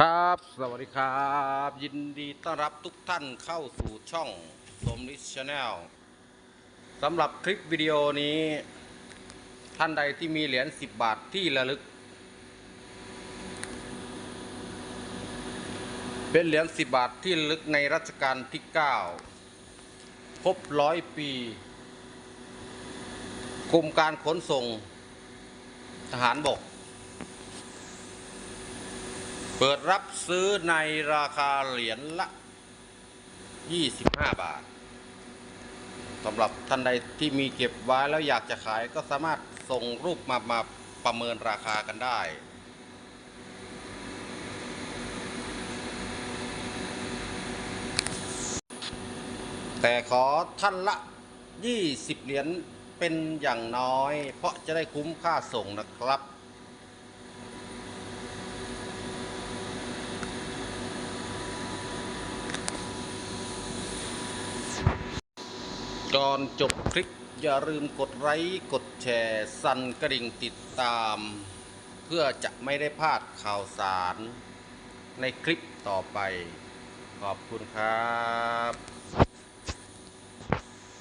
ครับ สวัสดีครับ ยินดีต้อนรับทุกท่านเข้าสู่ช่องสมนิชแนลสำหรับคลิปวิดีโอนี้ ท่านใดที่มีเหรียญ10 บาทที่ระลึก เป็นเหรียญ10 บาทที่ระลึกในรัชกาลที่ 9 ครบร้อยปีกรมการขนส่งทหารบก เปิดรับซื้อในราคาเหรียญละ 25 บาทสำหรับท่านใดที่มีเก็บไว้แล้วอยากจะขายก็สามารถส่งรูปมามาประเมินราคากันได้ แต่ขอท่านละ 20 เหรียญเป็นอย่างน้อย เพราะจะได้คุ้มค่าส่งนะครับ ก่อนจบคลิปอย่าลืมกดไลค์กดแชร์สั่นกระดิ่งติดตาม เพื่อจะไม่ได้พลาดข่าวสารในคลิปต่อไป ขอบคุณครับ